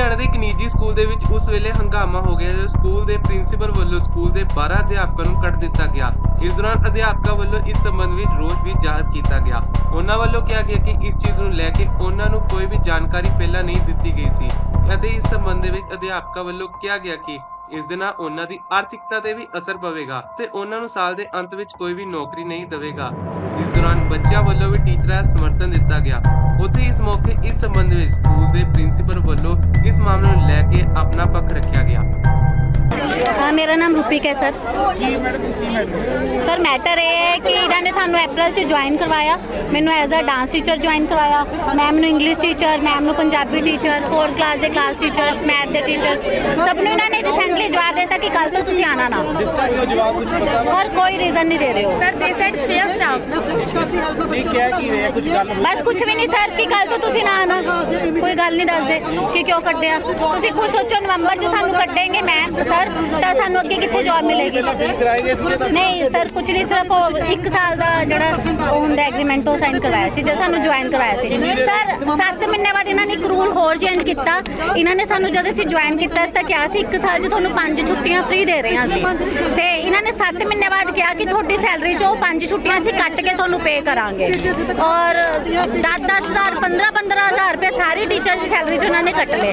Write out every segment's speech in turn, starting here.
ਲੁਧਿਆਣਾ ਦੇ ਇੱਕ ਨਿੱਜੀ ਸਕੂਲ ਦੇ ਵਿੱਚ ਉਸ ਵੇਲੇ ਹੰਗਾਮਾ ਹੋ ਗਿਆ ਜਦੋਂ ਸਕੂਲ ਦੇ ਪ੍ਰਿੰਸੀਪਲ ਵੱਲੋਂ ਸਕੂਲ ਦੇ 12 ਅਧਿਆਪਕਾਂ ਨੂੰ ਕੱਢ ਦਿੱਤਾ ਗਿਆ। ਇਸ ਦੌਰਾਨ ਅਧਿਆਪਕਾਂ ਵੱਲੋਂ ਇਸ ਸੰਬੰਧ ਵਿੱਚ ਰੋਸ ਵੀ ਜ਼ਾਹਰ ਕੀਤਾ ਗਿਆ। ਉਹਨਾਂ ਵੱਲੋਂ ਕਿਹਾ ਗਿਆ ਕਿ ਇਸ ਚੀਜ਼ ਨੂੰ ਲੈ ਕੇ ਉਹਨਾਂ ਨੂੰ ਕੋਈ ਵੀ ਜਾਣਕਾਰੀ ਪਹਿਲਾਂ ਨਹੀਂ ਦਿੱਤੀ ਗਈ ਸੀ। ਅਤੇ ਇਸ ਸੰਬੰਧ ਵਿੱਚ ਅਧਿਆਪਕਾਂ ਵੱਲੋਂ ਕਿਹਾ ਗਿਆ ਕਿ ਇਸ ਦੇ ਨਾਲ ਉਹਨਾਂ ਦੀ ਆਰਥਿਕਤਾ ਤੇ ਵੀ ਅਸਰ ਪਵੇਗਾ ਤੇ ਉਹਨਾਂ ਨੂੰ ਸਾਲ ਦੇ ਅੰਤ ਵਿੱਚ ਕੋਈ ਵੀ ਨੌਕਰੀ ਨਹੀਂ ਦੇਵੇਗਾ। ਇਸ ਦੌਰਾਨ ਬੱਚਿਆਂ ਵੱਲੋਂ ਵੀ ਟੀਚਰਾਂ ਦਾ ਸਮਰਥਨ ਦਿੱਤਾ ਗਿਆ। ਉੱਥੇ ਇਸ ਮੌਕੇ ਇਸ ਸੰਬੰਧ ਵਿੱਚ ਸਕੂਲ ਦੇ ਪ੍ਰਿੰਸੀਪਲ ਵੱਲੋਂ ਇਸ ਮਾਮਲੇ ਨੂੰ ਲੈ ਕੇ ਆਪਣਾ ਪੱਖ ਰੱਖਿਆ ਗਿਆ। ਅ, ਮੇਰਾ ਨਾਮ ਰੂਪਿਕ ਹੈ ਸਰ। ਕੀ ਮੈਡਮ ਕੀ ਮੈਡਮ? ਸਰ ਮੈਟਰ ਇਹ ਹੈ ਕਿ ਇਹਨਾਂ ਨੇ ਸਾਨੂੰ ਅਪ੍ਰੈਲ 'ਚ ਜੁਆਇਨ ਕਰਵਾਇਆ। ਮੈਨੂੰ as a dance teacher join ਕਰਵਾਇਆ। ਮੈਮ ਨੂੰ ਇੰਗਲਿਸ਼ ਟੀਚਰ ਮੈਮ ਨੂੰ ਪੰਜਾਬੀ ਟੀਚਰ 4th ਕਲਾਸ ਦੇ ਕਲਾਸ ਟੀਚਰਸ ਮੈਥ ਦੇ ਟੀਚਰਸ ਸਭ ਨੂੰ ਇਹਨਾਂ ਨੇ ਰੀਸੈਂਟਲੀ ਜਵਾਬ ਦਿੱਤਾ ਕਿ ਕੱਲ ਤੋਂ ਤੁਸੀਂ ਆਣਾ ਨਾ। ਦਿੱਤਾ ਕਿਉਂ ਜਵਾਬ? ਕੁਝ ਪਤਾ? ਵਾ ਸਰ ਕੋਈ ਰੀਜ਼ਨ ਨਹੀਂ ਦੇ ਰਹੇ ਹੋ। ਸਰ ਦੇ ਸੈਡ ਸਪੇਅਰ ਸਟਾਫ ਨਹੀਂ ਕਹਿ ਕੀ ਰਹੇ? ਕੁਝ ਗੱਲ ਹੋਈ? ਬਸ ਕੁਝ ਵੀ ਨਹੀਂ ਸਰ ਕਿ ਕੱਲ ਤੋਂ ਤੁਸੀਂ ਨਾ ਆਣਾ ਕੋਈ ਗੱਲ ਨਹੀਂ ਦੱਸਦੇ ਕਿ ਕਿਉਂ ਕੱਢਿਆ। ਤੁਸੀਂ ਖੁਦ ਸੋਚੋ ਨਵੰਬਰ 'ਚ ਸਾਨੂੰ ਕੱਢेंगे ਮੈਮ ਸਰ ਤਾਂ ਸਾਨੂੰ ਅੱਗੇ ਕਿੱਥੇ ਜੌਬ ਮਿਲੇਗੀ? ਨਹੀਂ ਸਰ ਕੁਝ ਨਹੀਂ ਸਿਰਫ ਉਹ ਇੱਕ ਸਾਲ ਦਾ ਜਿਹੜਾ ਉਹ ਹੁੰਦਾ ਐਗਰੀਮੈਂਟ ਉਹ ਸਾਈਨ ਕਰਵਾਇਆ ਸੀ ਜਦ ਸਾਨੂੰ ਜੁਆਇਨ ਕਰਵਾਇਆ ਸੀ। ਸਰ 7 ਮਹੀਨੇ ਬਾਅਦ ਇਹਨਾਂ ਨੇ ਇੱਕ ਰੂਲ ਹੋਰ ਚੇਂਜ ਕੀਤਾ। ਇਹਨਾਂ ਨੇ ਸਾਨੂੰ ਜਦ ਅਸੀਂ ਜੁਆਇਨ ਕੀਤਾ ਸੀ ਤਾਂ ਕਿਹਾ ਸੀ ਇੱਕ ਸਾਲ 'ਚ ਤੁਹਾਨੂੰ ਪੰਜ ਛੁੱਟੀਆਂ ਫ੍ਰੀ ਦੇ ਰਹੇ ਹਾਂ ਅਸੀਂ। ਤੇ ਇਹਨਾਂ ਨੇ 7 ਮਹੀਨੇ ਬਾਅਦ ਕਿਹਾ ਕਿ ਤੁਹਾਡੀ ਸੈਲਰੀ 'ਚੋਂ ਪੰਜ ਛੁੱਟੀਆਂ ਅਸੀਂ ਕੱਟ ਕੇ ਤੁਹਾਨੂੰ ਪੇ ਕਰਾਂਗੇ। ਔਰ 10-10000 15-15000 ਰੁਪਏ ਸਾਰੀ ਟੀਚਰਸ ਦੀ ਸੈਲਰੀ 'ਚ ਉਹਨਾਂ ਨੇ ਕੱਟ ਲਏ।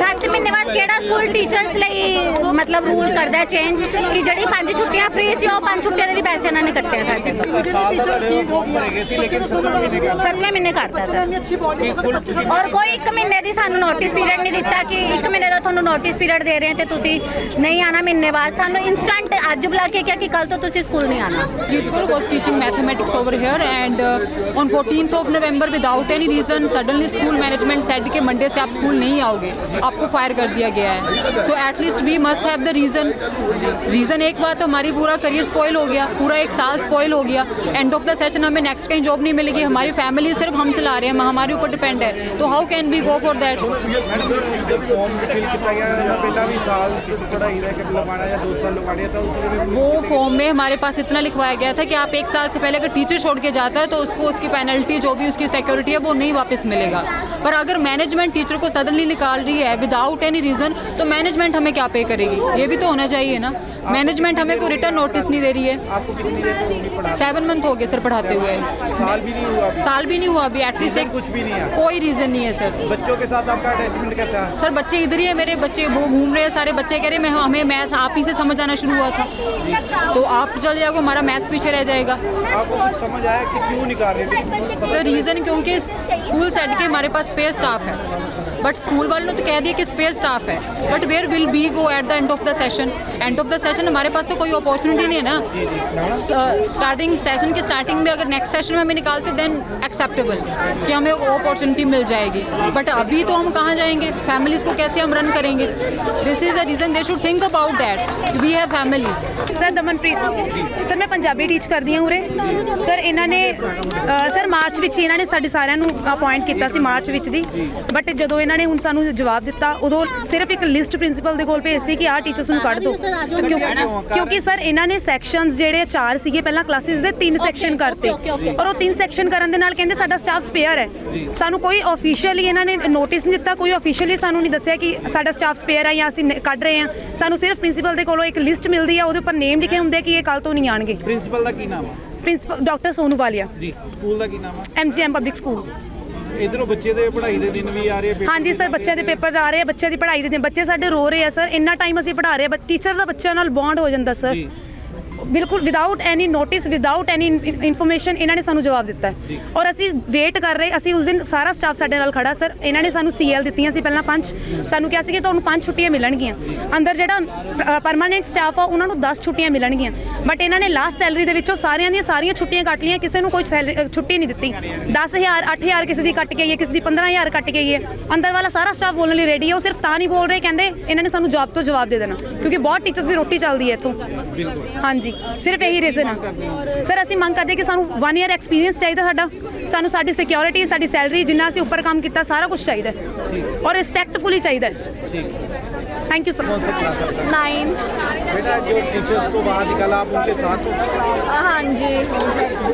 7 ਮਹੀਨੇ ਬਾਅਦ ਕਿਹੜਾ ਸਕੂਲ ਟੀਚਰਸ ਲਈ ਮਤਲਬ ਰੂਲ ਕਰਦਾ ਹੈ ਚੇਂਜ ਕਿ ਜਿਹੜੀ ਪੰਜ ਛੁੱਟੀਆਂ ਫ੍ਰੀ ਸੀ ਉਹ ਪੰਜ ਛੁੱਟੀਆਂ ਦੇ ਵੀ ਪੈਸੇ ਇਹਨਾਂ ਨੇ ਕੱਟੇ ਸਾਡੇ ਤੋਂ ਸਾਲ ਦਾ ਤੁਹਾਡੇ ਫੋਰਮ ਭਰੇ ਗਏ ਸੀ ਲੇਕਿਨ ਸੱਤ ਮਹੀਨੇ ਕਰ ਸੱਤਵੇਂ ਮਹੀਨੇ ਕਰਤਾ ਸਰ ਕੀ ਕੁੱਲ ਤੁਸੀਂ ਔਰ ਕੋਈ 1 ਮਹੀਨੇ ਦੀ ਸਾਨੂੰ ਨੋਟਿਸ ਪੀਰੀਅਡ ਨਹੀਂ ਦਿੱਤਾ ਕਿ 1 ਮਹੀਨੇ ਦਾ ਤੁਹਾਨੂੰ ਨੋਟਿਸ ਪੀਰੀਅਡ ਦੇ ਰਹੇ ਹਾਂ ਤੇ ਤੁਸੀਂ ਨਹੀਂ ਆਣਾ ਮਹੀਨੇ ਬਾਅਦ ਸਾਨੂੰ ਇਨਸਟੈਂਟ ਅੱਜ ਬੁਲਾ ਕੇ ਕਿਹਾ ਕਿ ਕੱਲ ਤੋਂ ਤੁਸੀਂ ਸਕੂਲ ਨਹੀਂ ਆਣਾ Jitkur was teaching mathematics over here and uh, on 14th of November without any reason suddenly school management said कि मंडे से आप स्कूल नहीं आओगे आपको फायर कर दिया गया है so at least we must have the reason reason एक बात हमारी पूरा करियर स्पॉइल हो गया पूरा एक साल स्पॉइल हो गया एंड ऑफ़ द सेशन हमें नेक्स्ट कहीं जॉब नहीं मिलेगी हमारी फैमिली सिर्फ़ हम चला रहे हैं हमारे ऊपर डिपेंड है तो how can be go for that वो फॉर्म में हमारे पास इतना लिखवाया गया था कि आप एक साल से पहले अगर टीचर छोड़ के जाता है तो उसको उसकी पेनल्टी जो भी उसकी सिक्योरिटी है वो नहीं वापस मिलेगा। पर अगर मैनेजमेंट टीचर को सडनली निकाल रही है विदाउट एनी रीज़न तो मैनेजमेंट हमें क्या पे करेगी? ये भी तो होना चाहिए ना। मैनेजमेंट हमें कोई रिटर्न नोटिस नहीं दे रही है। आपको कितनी देर सेवन मंथ हो गए सर पढ़ाते हुए। साल भी नहीं हुआ साल भी नहीं हुआ अभी एटलीस्ट Reason कुछ भी नहीं है। कोई रीज़न नहीं है सर बच्चों के साथ आपका अटैचमेंट कैसा है? सर बच्चे इधर ही है मेरे बच्चे वो घूम रहे हैं सारे बच्चे कह रहे हैं हमें मैथ आप ही से समझ आना शुरू हुआ था। तो आप चले जाओगे हमारा मैथ्स पीछे रह जाएगा। आपको कुछ समझ आया कि क्यों निकाल रहे सर रीज़न क्योंकि स्कूल सेट के हमारे पास स्पेयर स्टाफ है। बट स्कूल वालों ने तो कह दिया कि स्पेयर स्टाफ है but where will be go at the end of the session end of the session हमारे पास तो कोई अपॉर्चुनिटी नहीं है ना स्टार्टिंग सेशन के स्टार्टिंग में अगर नेक्स्ट सेशन में हमें निकालते देन एक्सेप्टेबल कि हमें अपॉर्चुनिटी मिल जाएगी बट अभी तो हम कहाँ जाएंगे फैमिलीज़ को कैसे हम रन करेंगे this is the reason they should think about that we have families sir Damanpreet sir ਮੈਂ ਪੰਜਾਬੀ ਟੀਚ ਕਰਦੀ ਹਾਂ ਉਰੇ ਸਰ ਇਹਨਾਂ ਨੇ ਅ, ਸਰ ਮਾਰਚ ਵਿੱਚ ਹੀ ਇਹਨਾਂ ਨੇ ਸਾਡੇ ਸਾਰਿਆਂ ਨੂੰ ਅਪਾਇੰਟ ਕੀਤਾ ਸੀ ਮਾਰਚ ਵਿੱਚ ਦੀ ਬਟ ਜਦੋਂ ਇਹਨਾਂ ਨੇ ਹੁਣ ਸਾਨੂੰ ਜਵਾਬ ਦਿੱਤਾ ਉਦੋਂ ਸਿਰਫ ਇੱਕ ਲਿਸਟ ਪ੍ਰਿੰਸੀਪਲ ਦੇ ਕੋਲ ਭੇਜਤੀ ਕਿ ਆਹ ਟੀਚਰਸ ਨੂੰ ਕੱਢ ਦਿਓ ਤੇ ਕਿਉਂ- ਕਿਉਂਕਿ ਸਰ ਇਹਨਾਂ ਨੇ ਸੈਕਸ਼ਨਸ ਜਿਹੜੇ ਚਾਰ ਸੀਗੇ ਪਹਿਲਾਂ ਕਲਾਸਿਸ ਦੇ ਤਿੰਨ ਸੈਕਸ਼ਨ ਕਰਤੇ। ਔਰ ਉਹ ਤਿੰਨ ਸੈਕਸ਼ਨ ਕਰਨ ਦੇ ਨਾਲ ਕਹਿੰਦੇ ਸਾਡਾ ਸਟਾਫ ਸਪੇਅਰ ਹੈ। ਸਾਨੂੰ ਕੋਈ ਆਫੀਸ਼ੀਅਲੀ ਇਹਨਾਂ ਨੇ ਨੋਟਿਸ ਨਹੀਂ ਦਿੱਤਾ ਕੋਈ ਆਫੀਸ਼ੀਅਲੀ ਸਾਨੂੰ ਨਹੀਂ ਦੱਸਿਆ ਕਿ ਸਾਡਾ ਸਟਾਫ ਸਪੇਅਰ ਹੈ ਜਾਂ ਅਸੀਂ ਨ- ਕੱਢ ਰਹੇ ਹਾਂ ਸਾਨੂੰ ਸਿਰਫ ਪ੍ਰਿੰਸੀਪਲ ਦੇ ਕੋਲੋਂ ਇੱਕ ਲਿਸਟ ਮਿਲਦੀ ਹੈ ਉਹਦੇ ਉੱਪਰ ਨੇਮ ਲਿਖੇ ਹੁੰਦੇ ਕਿ ਇਹ ਕੱਲ ਤੋਂ ਨਹੀਂ ਆਣਗੇ ਪ੍ਰਿੰਸੀਪਲ ਦਾ ਕੀ ਨਾਮ ਹੈ ਪ੍ਰਿੰਸੀਪਲ ਡਾਕਟਰ ਸੋਨੂ ਵਾਲੀਆ ਜੀ ਸਕੂਲ ਦਾ ਕੀ ਨਾਮ ਹੈ ਐਮਜੀਐਮ ਪਬਲਿਕ ਸਕੂਲ ਇਧਰੋਂ ਬੱਚੇ ਦੇ ਪੜ੍ਹਾਈ ਦੇ ਦਿਨ ਵੀ ਆ ਰਹੇ ਪੇਪਰ ਹਾਂਜੀ ਸਰ ਬੱਚਿਆਂ ਦੇ ਪੇਪਰ ਆ ਰਹੇ ਆ ਬੱਚਿਆਂ ਦੀ ਪੜ੍ਹਾਈ ਦੇ ਦਿਨ ਬੱਚੇ ਸਾਡੇ ਰੋ ਰਹੇ ਆ ਸਰ ਇੰਨਾ ਟਾਈਮ ਅਸੀਂ ਪੜ੍ਹਾ ਰਹੇ ਆ ਟੀਚਰ ਦਾ ਬੱਚਿਆਂ ਨਾਲ ਬੌਂਡ ਹੋ ਜਾਂਦਾ ਸਰ। ਬਿਲਕੁਲ without any notice without any information ਇਹਨਾਂ ਨੇ ਸਾਨੂੰ ਜਵਾਬ ਦਿੱਤਾ ਹੈ। ਔਰ ਅਸੀਂ ਵੇਟ ਕਰ ਰਹੇ ਅਸੀਂ ਉਸ ਦਿਨ ਸਾਰਾ ਸਟਾਫ ਸਾਡੇ ਨਾਲ ਖੜਾ ਸਰ ਇਹਨਾਂ ਨੇ ਸਾਨੂੰ ਸੀਐਲ ਦਿੱਤੀਆਂ ਸੀ ਪਹਿਲਾਂ ਪੰਜ। ਸਾਨੂੰ ਕਿਹਾ ਸੀ ਕਿ ਤੁਹਾਨੂੰ ਪੰਜ ਛੁੱਟੀਆਂ ਮਿਲਣਗੀਆਂ। ਅੰਦਰ ਜਿਹੜਾ ਪਰਮਾਨੈਂਟ ਸਟਾਫ ਆ ਉਹਨਾਂ ਨੂੰ 10 ਛੁੱਟੀਆਂ ਮਿਲਣਗੀਆਂ। ਬਟ ਇਹਨਾਂ ਨੇ ਲਾਸਟ ਸੈਲਰੀ ਦੇ ਵਿੱਚੋਂ ਸਾਰਿਆਂ ਦੀਆਂ ਸਾਰੀਆਂ ਛੁੱਟੀਆਂ ਕੱਟ ਲਈਆਂ ਕਿਸੇ ਨੂੰ ਕੋਈ ਛੁੱਟੀ ਨਹੀਂ ਦਿੱਤੀ। 10000 8000 ਕਿਸੇ ਦੀ ਕੱਟ ਕੇ ਆਈ ਹੈ ਕਿਸੇ ਦੀ 15000 ਕੱਟ ਕੇ ਆਈ ਹੈ। ਅੰਦਰ ਵਾਲਾ ਸਾਰਾ ਸਟਾਫ ਬੋਲਣ ਲਈ ਰੈਡੀ ਹੈ ਉਹ ਸਿਰਫ ਤਾਂ ਨਹੀਂ ਬੋਲ ਰਹੇ ਕਹਿੰਦੇ ਇਹਨਾਂ ਨੇ ਸਾਨੂੰ ਜੌਬ ਤੋਂ ਜਵਾਬ ਦੇ ਦੇਣਾ। ਕਿਉਂਕਿ ਬਹੁਤ ਟੀਚਰਸ ਦੀ ਰੋਟੀ ਚੱਲਦੀ ਹੈ ਇੱਥੋਂ। ਹਾਂਜੀ। ਸਿਰਫ ਇਹੀ ਰੀਜ਼ਨ ਆ। ਸਰ ਅਸੀਂ ਮੰਗ ਕਰਦੇ ਕਿ ਸਾਨੂੰ 1 ਇਅਰ ਐਕਸਪੀਰੀਅੰਸ ਚਾਹੀਦਾ ਸਾਡਾ। ਸਾਨੂੰ ਸਾਡੀ ਸਿਕਿਉਰਿਟੀ ਸਾਡੀ ਸੈਲਰੀ ਜਿੰਨਾ ਅਸੀਂ ਉੱਪਰ ਕੰਮ ਕੀਤਾ, ਸਾਰਾ ਕੁਝ ਚਾਹੀਦਾ ਔਰ ਰਿਸਪੈਕਟਫੁਲੀ ਚਾਹੀਦਾ ਹੈ। थैंक यू सर नाइन्थ बेटा जो टीचर्स को बाहर निकाला आप उनके साथ हो? हाँ जी।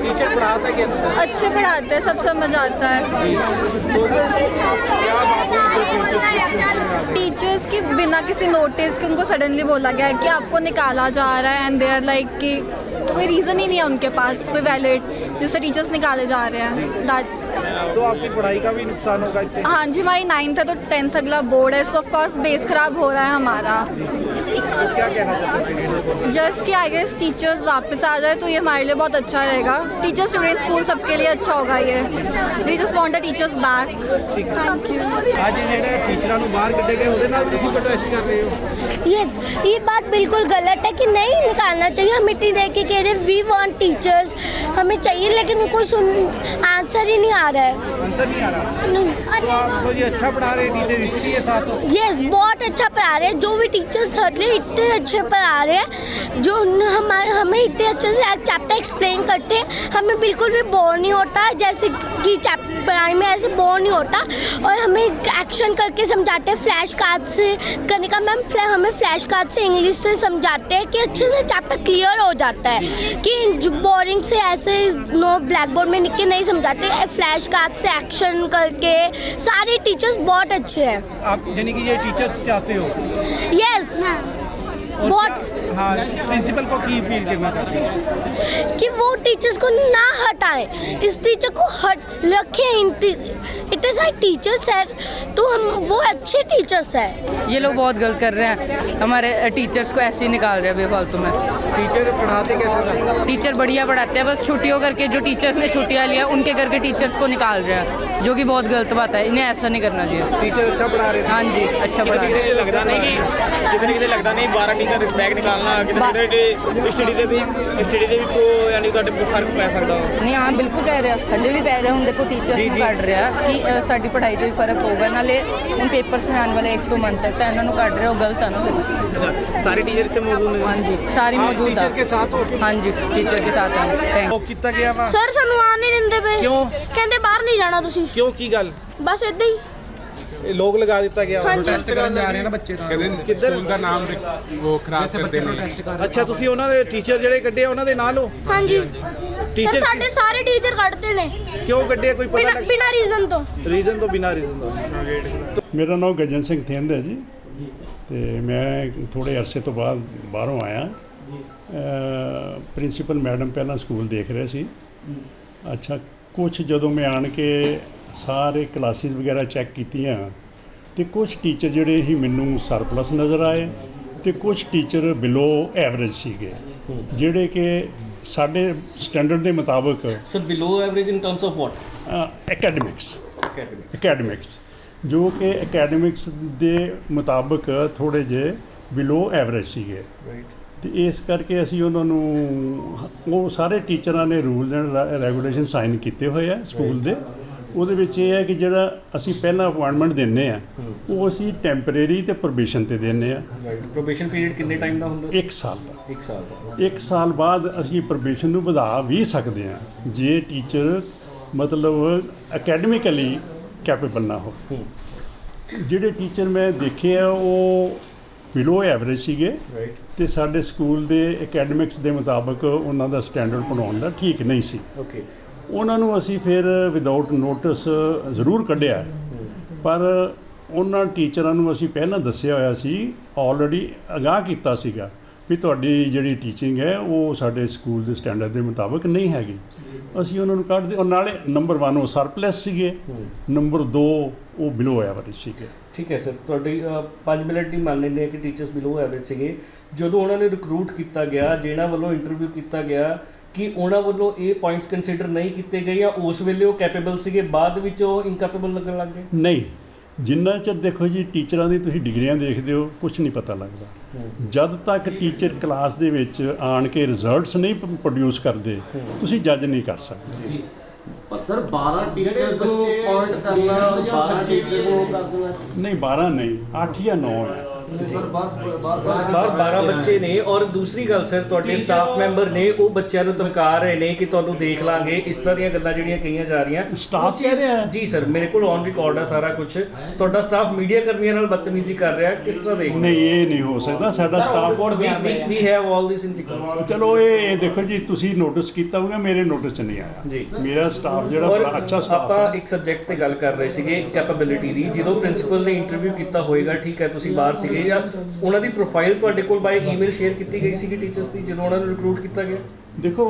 टीचर पढ़ाता है कैसे अच्छे पढ़ाते हैं सब समझ आता है। तो क्या बात हुई जो टीचर्स को रहे हैं? टीचर्स की बिना किसी नोटिस के उनको सडनली बोला गया है कि आपको निकाला जा रहा है एंड दे आर लाइक कि कोई रीज़न ही नहीं है उनके पास कोई वैलिड जिससे टीचर्स निकाले जा रहे हैं दैट्स तो आपकी पढ़ाई का भी नुकसान होगा इससे? हाँ जी हमारी नाइन्थ है तो टेंथ अगला बोर्ड है सो ऑफकोर्स बेस खराब हो रहा है हमारा। तो क्या कहना चाहते हैं? जस्ट कि आई गेस टीचर्स वापस आ जाए तो ये हमारे लिए बहुत अच्छा रहेगा टीचर स्टूडेंट स्कूल सबके लिए अच्छा होगा ये we just want the teachers back thank you ਅੱਜ ਜਿਹੜੇ ਟੀਚਰਾਂ ਨੂੰ ਬਾਹਰ ਕੱਢੇ ਗਏ ਉਹਦੇ ਨਾਲ ਤੁਸੀਂ ਪ੍ਰੋਟੈਸਟ ਕਰ ਰਹੇ ਹੋ यस ये बात बिल्कुल गलत है कि नहीं निकालना चाहिए हम इतनी देर के कह रहे वी वांट टीचर्स हमें चाहिए लेकिन उनको सुन आंसर ही नहीं आ रहा है आंसर नहीं आ रहा नहीं तो आपको ये अच्छा पढ़ा रहे टीचर इसलिए साथ हो यस बहुत अच्छा पढ़ा रहे हैं जो भी टीचर्स हर रहे इतने अच्छे पढ़ा रहे हैं जो हमारे हमें इतने अच्छे से चैप्टर एक्सप्लेन करते हैं हमें बिल्कुल भी बोर नहीं होता जैसे कि चैप्टर पढ़ाई में ऐसे बोर नहीं होता और हमें एक्शन करके समझाते हैं फ्लैश कार्ड से कनिका मैम फ्लै- हमें फ्लैश कार्ड से इंग्लिश से समझाते हैं कि अच्छे से चैप्टर क्लियर हो जाता है कि बोरिंग से ऐसे नो ब्लैक बोर्ड में लिख के नहीं समझाते फ्लैश कार्ड से एक्शन करके सारे टीचर्स बहुत अच्छे हैं। आप यानी कि ये टीचर्स चाहते हो? यस और बहुत हाँ, प्रिंसिपल को की अपील करना चाहते हैं। कि वो टीचर्स को ना हटाएँ। इस टीचर को हट रखे इतने सारे टीचर्स हैं तो हम वो अच्छे टीचर्स हैं। ये लोग बहुत गलत कर रहे हैं। हमारे टीचर्स को ऐसे ही निकाल रहे हैं बेफालतू में। टीचर पढ़ाते कैसे टीचर बढ़िया पढ़ाते हैं। बस छुट्टियों करके जो टीचर्स ने छुट्टियाँ लिया उनके करके टीचर्स को निकाल रहे हैं जो कि बहुत गलत बात है। इन्हें ऐसा नहीं करना चाहिए। टीचर अच्छा पढ़ा रहे हैं हाँ जी अच्छा पढ़ा रहे हैं। लगता नहीं बारह ਯਾਨੀ ਕਿ ਬੈਗ ਨਿਕਾਲਣਾ ਕਿਤੇ ਕਿਤੇ ਸਟੱਡੀ ਦੇ ਵੀ ਸਟੱਡੀ ਦੇ ਵੀ ਕੋ ਯਾਨੀ ਤੁਹਾਡੇ ਫ਼ਰਕ ਪੈ ਸਕਦਾ ਨਹੀਂ ਹਾਂ ਬਿਲਕੁਲ ਪੈ ਰਿਹਾ। ਹਜੇ ਵੀ ਪੈ ਰਿਹਾ ਹੁਣ ਦੇਖੋ ਟੀਚਰਸ ਨੂੰ ਕੱਢ ਰਿਹਾ ਕਿ ਸਾਡੀ ਪੜ੍ਹਾਈ ਤੇ ਵੀ ਫ਼ਰਕ ਹੋਊਗਾ ਨਾਲੇ ਹੁਣ ਪੇਪਰਸ ਮੇ ਵਾਲੇ 1-2 ਮੰਥ ਤੱਕ ਇਹਨਾਂ ਨੂੰ ਕੱਢ ਰਿਹਾ ਉਹ ਗਲਤ ਆ ਨਾ ਫਿਰ। ਸਾਰੇ ਟੀਚਰ ਤੇ ਮੌਜੂਦ ਨੇ? ਹਾਂਜੀ ਸਾਰੇ ਮੌਜੂਦ ਆ। ਟੀਚਰ ਕੇ ਸਾਥ ਹੋ ਕੇ? ਹਾਂਜੀ ਟੀਚਰ ਕੇ ਸਾਥ ਆ। ਥੈਂਕ ਉਹ ਕੀਤਾ ਗਿਆ ਵਾ? ਸਰ ਸਾਨੂੰ ਆਣ ਨਹੀਂ ਦਿੰਦੇ ਪਏ। ਕਿਉਂ? ਕਹਿੰਦੇ ਬਾਹਰ ਨਹੀਂ ਜਾਣਾ ਤੁਸੀਂ। ਕਿਉਂ? ਕੀ ਗੱਲ? ਬਸ ਇਦਾਂ ਹੀ। ਇਹ ਲੋਕ ਲਗਾ ਦਿੱਤਾ ਗਿਆ। ਹਾਂਜੀ। ਪ੍ਰੋਟੈਸਟ ਕਰਨ ਜਾ ਰਹੇ ਨਾ ਬੱਚੇ ਤਾਂ। ਕਿੱਧਰ? ਸਕੂਲ ਦਾ ਨਾਮ ਉਹ ਖਰਾਬ ਕਰਦੇ ਨੇ। ਅੱਛਾ ਤੁਸੀਂ ਉਹਨਾਂ ਦੇ ਟੀਚਰ ਜਿਹੜੇ ਕੱਢੇ ਆ ਉਹਨਾਂ ਦੇ ਨਾਲ ਹੋ? ਹਾਂਜੀ। ਸਰ ਟੀਚਰ ਸਾਡੇ ਸਾਰੇ ਟੀਚਰ ਕੱਢਦੇ ਨੇ। ਕਿਉਂ ਕੱਢੇ ਆ? ਕੋਈ ਪਤਾ ਬਿਨਾਂ ਲੱਗ ਬਿਨਾਂ ਰੀਜ਼ਨ ਤੋਂ। ਰੀਜ਼ਨ ਤੋਂ ਬਿਨਾਂ ਰੀਜ਼ਨ ਤੋਂ। ਮੇਰਾ ਨਾਮ ਗਜਨ ਸਿੰਘ ਥਿੰਦ ਹੈ ਜੀ। ਤੇ ਮੈਂ ਥੋੜੇ ਅਰਸੇ ਤੋਂ ਬਾਅਦ ਬਾਹਰੋਂ ਆਇਆ। ਪ੍ਰਿੰਸੀਪਲ ਮੈਡਮ ਪਹਿਲਾਂ ਸਕੂਲ ਦੇਖ ਰਹੇ ਸੀ। ਅੱਛਾ ਕੁਝ ਜਦੋਂ ਮੈਂ ਆਣ ਕੇ ਸਾਰੇ ਕਲਾਸਿਸ ਵਗੈਰਾ ਚੈੱਕ ਕੀਤੀਆਂ ਤੇ ਕੁਝ ਟੀਚਰ ਜਿਹੜੇ ਹੀ ਮੈਨੂੰ ਸਰਪਲਸ ਨਜ਼ਰ ਆਏ ਤੇ ਕੁਝ ਟੀਚਰ ਬਿਲੋ ਐਵਰੇਜ ਸੀਗੇ ਜਿਹੜੇ ਕਿ ਸਾਡੇ ਸਟੈਂਡਰਡ ਦੇ ਮੁਤਾਬਕ sir below average in terms of what academics academics ਜੋ ਕਿ ਅਕੈਡਮਿਕਸ ਦੇ ਮੁਤਾਬਕ ਥੋੜੇ ਜੇ ਬਿਲੋ ਐਵਰੇਜ ਸੀਗੇ। ਤੇ ਇਸ ਕਰਕੇ ਅਸੀਂ ਉਹਨਾਂ ਨੂੰ ਉਹ ਸਾਰੇ ਟੀਚਰਾਂ ਨੇ ਰੂਲਸ ਐਂਡ ਰੈਗੂਲੇਸ਼ਨ ਸਾਈਨ ਕੀਤੇ ਹੋਏ ਆ ਸਕੂਲ ਦੇ। ਉਹਦੇ ਵਿੱਚ ਇਹ ਹੈ ਕਿ ਜਿਹੜਾ ਅਸੀਂ ਪਹਿਲਾਂ ਅਪਾਇੰਟਮੈਂਟ ਦਿੰਨੇ ਆ ਉਹ ਅਸੀਂ ਟੈਂਪਰੇਰੀ ਤੇ ਪ੍ਰੋਬੇਸ਼ਨ ਤੇ ਦਿੰਨੇ ਆ। ਪ੍ਰੋਬੇਸ਼ਨ ਪੀਰੀਅਡ ਕਿੰਨੇ ਟਾਈਮ ਦਾ ਹੁੰਦਾ 1 ਸਾਲ ਦਾ। 1 ਸਾਲ ਦਾ। ਇੱਕ ਸਾਲ ਬਾਅਦ ਅਸੀਂ ਪ੍ਰੋਬੇਸ਼ਨ ਨੂੰ ਵਧਾ ਵੀ ਸਕਦੇ ਹਾਂ ਜੇ ਟੀਚਰ ਮਤਲਬ ਅਕੈਡਮਿਕਲੀ ਕੈਪੇਬਲ ਨਾ ਹੋ। ਜਿਹੜੇ ਟੀਚਰ ਮੈਂ ਦੇਖੇ ਆ ਉਹ ਬਿਲੋ ਐਵਰੇਜ ਸੀਗੇ। ਤੇ ਸਾਡੇ ਸਕੂਲ ਦੇ ਅਕੈਡਮਿਕਸ ਦੇ ਮੁਤਾਬਕ ਉਹਨਾਂ ਦਾ ਸਟੈਂਡਰਡ ਪੜਾਉਣ ਦਾ ਠੀਕ ਨਹੀਂ ਸੀ। ਓਕੇ ਉਹਨਾਂ ਨੂੰ ਅਸੀਂ ਫਿਰ ਵਿਦਆਊਟ ਨੋਟਿਸ ਜ਼ਰੂਰ ਕੱਢਿਆ। ਪਰ ਉਹਨਾਂ ਟੀਚਰਾਂ ਨੂੰ ਅਸੀਂ ਪਹਿਲਾਂ ਦੱਸਿਆ ਹੋਇਆ ਸੀ ਆਲਰੇਡੀ ਅਗਾਹ ਕੀਤਾ ਸੀਗਾ ਵੀ ਤੁਹਾਡੀ ਜਿਹੜੀ ਟੀਚਿੰਗ ਹੈ, ਉਹ ਸਾਡੇ ਸਕੂਲ ਦੇ ਸਟੈਂਡਰਡ ਦੇ ਮੁਤਾਬਕ ਨਹੀਂ ਹੈਗੀ। ਅਸੀਂ ਉਹਨਾਂ ਨੂੰ ਕੱਢ ਦੇ ਔਰ ਨਾਲੇ ਨੰਬਰ 1 ਉਹ ਸਰਪਲਸ ਸੀਗੇ। ਨੰਬਰ 2 ਉਹ ਬਿਲੋ ਐਵਰੇਜ ਸੀਗੇ। ਠੀਕ ਹੈ ਸਰ, ਤੁਹਾਡੀ ਪੰਜ ਮਿੰਟ ਦੀ ਮੰਨ ਲੈਂਦੇ ਆ ਕਿ ਟੀਚਰਸ ਬਿਲੋ ਐਵਰੇਜ ਸੀਗੇ। ਜਦੋਂ ਉਹਨਾਂ ਨੇ ਰਿਕਰੂਟ ਕੀਤਾ ਗਿਆ, ਜਿਹਨਾਂ ਵੱਲੋਂ ਇੰਟਰਵਿਊ ਕੀਤਾ ਗਿਆ ਕਿ ਉਹਨਾਂ ਵੱਲੋਂ ਇਹ ਪੁਆਇੰਟਸ ਕੰਸੀਡਰ ਨਹੀਂ ਕੀਤੇ ਗਏ ਜਾਂ ਉਸ ਵੇਲੇ ਉਹ ਕੈਪੇਬਲ ਸੀਗੇ ਬਾਅਦ ਵਿੱਚ ਉਹ ਇਨਕੈਪੇਬਲ ਲੱਗਣ ਲੱਗ ਗਏ? ਨਹੀਂ ਜਿੰਨਾ ਚਿਰ ਦੇਖੋ ਜੀ ਟੀਚਰਾਂ ਦੀ ਤੁਸੀਂ ਡਿਗਰੀਆਂ ਦੇਖਦੇ ਹੋ ਕੁਝ ਨਹੀਂ ਪਤਾ ਲੱਗਦਾ। ਜਦ ਤੱਕ ਟੀਚਰ ਕਲਾਸ ਦੇ ਵਿੱਚ ਆਣ ਕੇ ਰਿਜ਼ਲਟਸ ਨਹੀਂ ਪ੍ਰੋਡਿਊਸ ਕਰਦੇ ਤੁਸੀਂ ਜੱਜ ਨਹੀਂ ਕਰ ਸਕਦੇ। ਸਰ 12 ਟੀਚਰਸ ਨੂੰ ਪੁਆਇੰਟ ਕਰਨਾ 12 ਟੀਚਰਸ ਨੂੰ ਕਰ ਦੇਣਾ। ਨਹੀਂ 12 ਨਹੀਂ 8 ਜਾਂ 9 ਹੈ। ਸਰ ਬਾਹਰ ਬਾਹਰ ਬਾਹਰ 12 ਬੱਚੇ ਨੇ ਔਰ ਦੂਸਰੀ ਗੱਲ ਸਰ ਤੁਹਾਡੇ ਸਟਾਫ ਮੈਂਬਰ ਨੇ ਉਹ ਬੱਚਿਆਂ ਨੂੰ ਧਮਕਾ ਰਹੇ ਨੇ ਕਿ ਤੁਹਾਨੂੰ ਦੇਖ ਲਾਂਗੇ। ਇਸ ਤਰ੍ਹਾਂ ਦੀਆਂ ਗੱਲਾਂ ਜਿਹੜੀਆਂ ਕਹੀਆਂ ਜਾ ਰਹੀਆਂ। ਚੀਜ਼- ਕਹਿ ਰਿਹਾ। ਜੀ ਸਰ ਮੇਰੇ ਕੋਲ ਔਨ ਰਿਕਾਰਡ ਹੈ ਸਾਰਾ ਕੁਝ ਤੁਹਾਡਾ ਸਟਾਫ ਮੀਡੀਆ ਕਰਮੀਆਂ ਨਾਲ ਬਦਤਮੀਜ਼ੀ ਕਰ ਰਿਹਾ। ਕਿਸ ਤਰ੍ਹਾਂ ਦੇਖ ਨਹੀਂ ਇਹ ਨਹੀਂ ਹੋ ਸਕਦਾ। ਸਾਡਾ staff we have all this in record ਚਲੋ ਇਹ ਇਹ ਦੇਖੋ ਜੀ ਤੁਸੀਂ ਨੋਟਿਸ ਕੀਤਾ ਹੋਊਗਾ ਮੇਰੇ ਨੋਟਿਸ 'ਚ ਨਹੀਂ ਆਇਆ। ਜੀ। ਮੇਰਾ ਸਟਾਫ ਜਿਹੜਾ ਬੜਾ ਅੱਛਾ ਸਟਾਫ ਆਪਾਂ ਹੈ। ਇੱਕ ਸਬਜੈਕਟ ਤੇ ਗੱਲ ਕਰ ਰਹੇ ਸੀਗੇ ਕੈਪੇਬਿਲਿਟੀ ਦੀ। ਜਦੋਂ ਪ੍ਰਿੰਸੀਪਲ ਨੇ ਇੰਟਰਵਿਊ ਕੀਤਾ ਹੋਏਗਾ ਠੀਕ ਹੈ ਤੁਸੀਂ ਬਾਹਰ ਸੀਗੇ ਜਾਂ ਉਹਨਾਂ ਦੀ ਪ੍ਰੋਫਾਈਲ ਤੁਹਾਡੇ ਕੋਲ ਬਾਈ ਈਮੇਲ ਸ਼ੇਅਰ ਕੀਤੀ ਗਈ ਸੀਗੀ ਟੀਚਰਸ ਦੀ ਜਦੋਂ ਉਹਨਾਂ ਨੂੰ ਰਿਕਰੂਟ ਕੀਤਾ ਗਿਆ? ਦੇਖੋ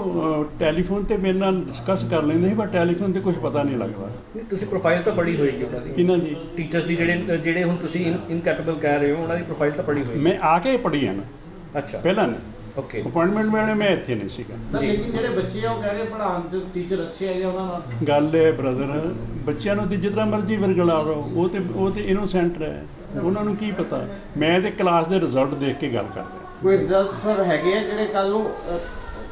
ਟੈਲੀਫੋਨ ਤੇ ਮੇਰੇ ਨਾਲ ਡਿਸਕਸ ਕਰ ਲੈਂਦੇ ਸੀ ਪਰ ਟੈਲੀਫੋਨ ਤੇ ਕੁਝ ਪਤਾ ਨਹੀਂ ਲੱਗਦਾ। ਨਹੀਂ ਤੁਸੀਂ ਪ੍ਰੋਫਾਈਲ ਤਾਂ ਪੜ੍ਹੀ ਹੋਏਗੀ ਉਹਨਾਂ ਦੀ। ਕਿਹਨਾਂ ਦੀ? ਟੀਚਰਸ ਦੀ ਜਿਹੜੇ ਜਿਹੜੇ ਹੁਣ ਤੁਸੀਂ ਇਨਕੈਪੇਬਲ ਕਹਿ ਰਹੇ ਹੋ ਉਹਨਾਂ ਦੀ ਪ੍ਰੋਫਾਈਲ ਤਾਂ ਪੜ੍ਹੀ ਹੋਏਗੀ। ਮੈਂ ਆ ਕੇ ਪੜ੍ਹੀ ਆ ਨਾ। ਅੱਛਾ। ਪਹਿਲਾਂ ਨੇ ਓਕੇ ਅਪਾਇੰਟਮੈਂਟ ਵੇਲੇ ਮੈਂ ਇੱਥੇ ਨਹੀਂ ਸੀਗਾ। ਲੇਕਿਨ ਜਿਹੜੇ ਬੱਚੇ ਆ ਉਹ ਕਹਿ ਰਹੇ ਪੜ੍ਹਾਉਣ ਚ ਟੀਚਰ ਅੱਛੇ ਹੈਗੇ ਉਹਨਾਂ ਨਾਲ। ਗੱਲ ਹੈ ਬ੍ਰਦਰ ਬੱਚਿਆਂ ਨੂੰ ਜਿਸ ਤਰ੍ਹਾਂ ਮਰਜ਼ੀ ਵਰਗਲਾ ਲਓ ਉਹ ਤੇ ਉਹ ਤੇ ਇਨੋਸੈਂਟ ਹੈ ਉਹਨਾਂ ਨੂੰ ਕੀ ਪਤਾ? ਮੈਂ ਤੇ ਕਲਾਸ ਦੇ ਰਿਜ਼ਲਟ ਦੇਖ ਕੇ ਗੱਲ ਕਰ ਰਿਹਾ। ਕੋਈ ਰਿਜ਼ਲਟ ਸਰ ਹੈਗੇ ਆ ਜਿਹੜੇ ਕੱਲ ਨੂੰ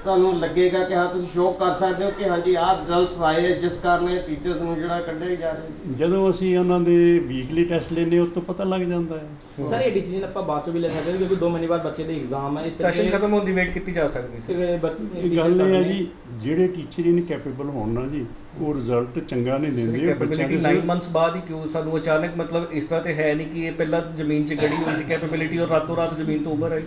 ਤੁਹਾਨੂੰ ਲੱਗੇਗਾ ਕਿ ਹਾਂ ਤੁਸੀਂ ਸ਼ੋਅ ਕਰ ਸਕਦੇ ਹੋ ਕਿ ਹਾਂਜੀ ਆਹ ਰਿਜ਼ਲਟਸ ਆਏ ਆ, ਜਿਸ ਕਾਰਨ ਟੀਚਰਸ ਨੂੰ ਜਿਹੜਾ ਕੱਢਿਆ ਜਾ ਰਿਹਾ ਜਦੋਂ ਅਸੀਂ ਉਹਨਾਂ ਦੇ ਵੀਕਲੀ ਟੈਸਟ ਲੈਨੇ ਉਹ ਤੋਂ ਪਤਾ ਲੱਗ ਜਾਂਦਾ ਹੈ। ਸਰ ਇਹ ਡਿਸੀਜਨ ਆਪਾਂ ਬਾਅਦ ਚੋਂ ਵੀ ਲੈ ਸਕਦੇ ਹਾਂ ਕਿਉਂਕਿ 2 ਮਹੀਨੇ ਬਾਅਦ ਬੱਚੇ ਦੇ ਐਗਜ਼ਾਮ ਹੈ ਇਸ ਸੈਸ਼ਨ ਖਤਮ ਹੋਣ ਦੀ ਵੇਟ ਕੀਤੀ ਜਾ ਸਕਦੀ ਸੀ। ਇਹ ਗੱਲ ਇਹ ਹੈ ਜੀ ਜਿਹੜੇ ਟੀਚਰ ਇਨਕੈਪੇਬਲ ਹੋਣ ਨਾ ਜੀ ਉਹ ਰਿਜ਼ਲਟ ਚੰਗਾ ਨਹੀਂ ਦਿੰਦੇ ਬੱਚਿਆਂ ਦੇ 9 ਮੰਥਸ ਬਾਅਦ ਹੀ ਕਿਉਂ? ਸਾਨੂੰ ਅਚਾਨਕ ਮਤਲਬ ਇਸ ਤਰ੍ਹਾਂ ਤੇ ਹੈ ਨਹੀਂ ਕਿ ਇਹ ਪਹਿਲਾਂ ਜ਼ਮੀਨ 'ਚ ਗੜੀ ਹੋਈ ਸੀ ਕੈਪੇਬਿਲਿਟੀ ਔਰ ਰਾਤੋਂ ਰਾਤ ਜ਼ਮੀਨ ਤੋਂ ਉੱਭਰ ਆਈ।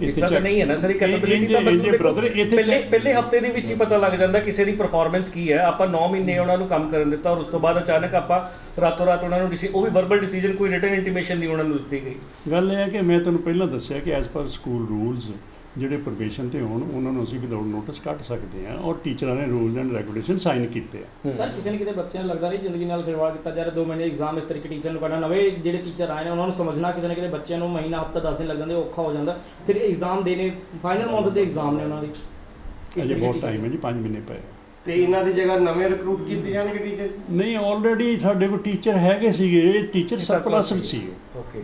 ਇਸ ਤਰ੍ਹਾਂ ਤਾਂ ਨਹੀਂ ਹੈ ਨਾ ਸਰ ਇਹ ਕੈਪੇਬਿਲਿਟੀ ਤਾਂ ਬ੍ਰਦਰ ਇੱਥੇ ਪਹਿਲੇ ਪਹਿਲੇ ਹਫ਼ਤੇ ਦੇ ਵਿੱਚ ਹੀ ਪਤਾ ਲੱਗ ਜਾਂਦਾ ਕਿਸੇ ਦੀ ਪਰਫਾਰਮੈਂਸ ਕੀ ਹੈ। ਆਪਾਂ 9 ਮਹੀਨੇ ਉਹਨਾਂ ਨੂੰ ਕੰਮ ਕਰਨ ਦਿੱਤਾ ਔਰ ਉਸ ਤੋਂ ਬਾਅਦ ਅਚਾਨਕ ਆਪਾਂ ਰਾਤੋਂ ਰਾਤ ਉਹਨਾਂ ਨੂੰ ਉਹ ਵੀ ਵਰਬਲ ਡਿਸੀਜਨ ਕੋਈ ਰਿਟਨ ਇੰਟੀਮੇਸ਼ਨ ਨਹੀਂ ਉਹਨਾਂ ਨੂੰ ਦਿੱਤੀ ਗਈ। ਗੱਲ ਇਹ ਹੈ ਕਿ ਮੈਂ ਤੁਹਾਨੂੰ ਪਹਿਲਾਂ ਦੱਸਿਆ ਕਿ ਐਸ ਪਰ ਸਕੂਲ ਰੂਲਸ ਜਿਹੜੇ ਪ੍ਰੋਬੇਸ਼ਨ ਤੇ ਹੋਣ ਉਹਨਾਂ ਨੂੰ ਅਸੀਂ ਵਿਦਆਊਟ ਨੋਟਿਸ ਕੱਢ ਸਕਦੇ ਹਾਂ ਔਰ ਟੀਚਰਾਂ ਨੇ ਰੂਲਸ ਐਂਡ ਰੈਗੂਲੇਸ਼ਨ ਸਾਈਨ ਕੀਤੇ ਆ। ਸਰ ਕਿਤੇ ਨਾ ਕਿਤੇ ਬੱਚਿਆਂ ਨੂੰ ਲੱਗਦਾ ਨਹੀਂ ਜ਼ਿੰਦਗੀ ਨਾਲ ਖਿਲਵਾੜ ਕੀਤਾ ਜਾ ਰਿਹਾ 2 ਮਹੀਨੇ ਐਗਜ਼ਾਮ ਇਸ ਤਰੀਕੇ ਟੀਚਰ ਨੂੰ ਕਰਨਾ ਨਵੇਂ ਜਿਹੜੇ ਟੀਚਰ ਆਏ ਨੇ ਉਹਨਾਂ ਨੂੰ ਸਮਝਣਾ ਕਿਤੇ ਨਾ ਕਿਤੇ ਬੱਚਿਆਂ ਨੂੰ ਮਹੀਨਾ ਹਫਤਾ 10 ਦਿਨ ਲੱਗ ਜਾਂਦੇ ਔਖਾ ਹੋ ਜਾਂਦਾ। ਫਿਰ ਐਗਜ਼ਾਮ ਦੇਣੇ ਫਾਈਨਲ ਮੰਥ ਦੇ ਐਗਜ਼ਾਮ ਨੇ ਉਹਨਾਂ ਦੇ। ਅਜੇ ਬਹੁਤ ਟਾਈਮ ਹੈ ਜੀ 5 ਮਹੀਨੇ ਪਏ। ਤੇ ਇਹਨਾਂ ਦੀ ਜਗ੍ਹਾ ਨਵੇਂ ਰਿਕਰੂਟ ਕੀਤੇ ਜਾਣਗੇ ਟੀਚਰ ਨਹੀਂ ਆਲਰੇਡੀ ਸਾਡੇ ਕੋਲ ਟੀਚਰ ਹੈਗੇ ਸੀਗੇ ਟੀਚਰ ਸਰਪਲਸ ਸੀਗੇ ਓਕੇ